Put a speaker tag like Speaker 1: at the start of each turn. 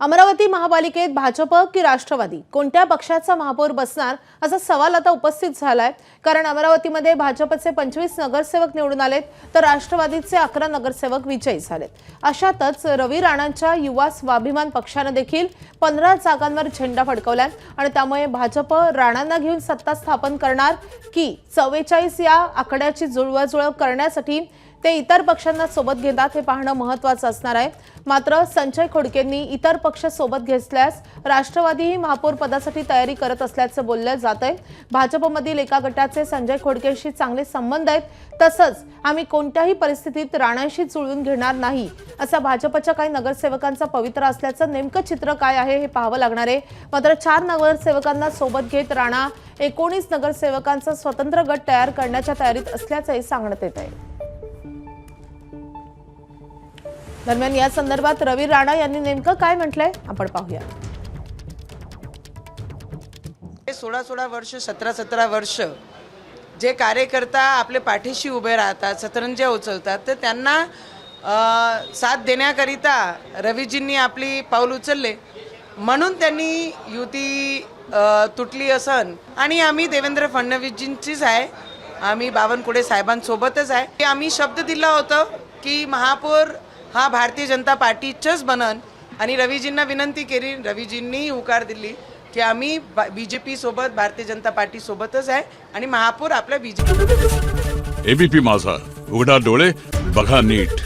Speaker 1: अमरावती महापालिकेत भाजप की राष्ट्रवादी? कोणत्या पक्षाचा महापौर बसणार? असा सवाल आता उपस्थित झालाय. कारण अमरावतीमध्ये भाजपचे पंचवीस नगरसेवक निवडून आलेत तर राष्ट्रवादीचे अकरा नगरसेवक विजयी झालेत. अशातच रवी राणांच्या युवा स्वाभिमान पक्षानं देखील पंधरा जागांवर झेंडा फडकवलाय आणि त्यामुळे भाजप राणांना घेऊन सत्ता स्थापन करणार की चव्वेचाळीस या आकड्याची जुळवाजुळव करण्यासाठी ते इतर पक्षांना सोबत घेतात हे पाहणं महत्वाचं असणार आहे. मात्र संजय खोडकेंनी इतर पक्ष सोबत घेतल्यास राष्ट्रवादीही महापौर पदासाठी तयारी करत असल्याचं बोललं जात आहे भाजपमधील एका गटाचे संजय खोडकेंशी चांगले संबंध आहेत. तसंच आम्ही कोणत्याही परिस्थितीत राणांशी जुळवून घेणार नाही. असा भाजपच्या काही नगरसेवकांचा पवित्र असल्याचं नेमकं चित्र काय आहे हे पाहावं लागणार आहे. मात्र चार नगरसेवकांना सोबत घेत राणा एकोणीस नगरसेवकांचा स्वतंत्र गट तयार करण्याच्या तयारीत असल्याचंही सांगण्यात येत आहे दरम्यान या संदर्भात रवी राणा यांनी नेमकं काय म्हटलंय? आपण पाहूया.
Speaker 2: सोळा सोळा वर्ष सतरा सतरा वर्ष जे कार्यकर्ता आपले पाठीशी उभे राहतात सतरंज्या उचलतात तर त्यांना साथ देण्याकरिता रवीजींनी आपली पाऊल उचलले. म्हणून त्यांनी युती तुटली असन. आणि आम्ही देवेंद्र फडणवीसजींचीच आहे. आम्ही बावनकुळे साहेबांसोबतच आहे. आम्ही शब्द दिला होता की महापौर हा भारतीय जनता पार्टीचंच बनन. आणि रवीजींना विनंती केली रवीजींनी हुकार दिली की आम्ही बी जे पी सोबत भारतीय जनता पार्टी सोबतच आहे आणि महापौर आपल्या बीजेपी
Speaker 3: एबीपी माझा. उघडा डोळे बघा नीट.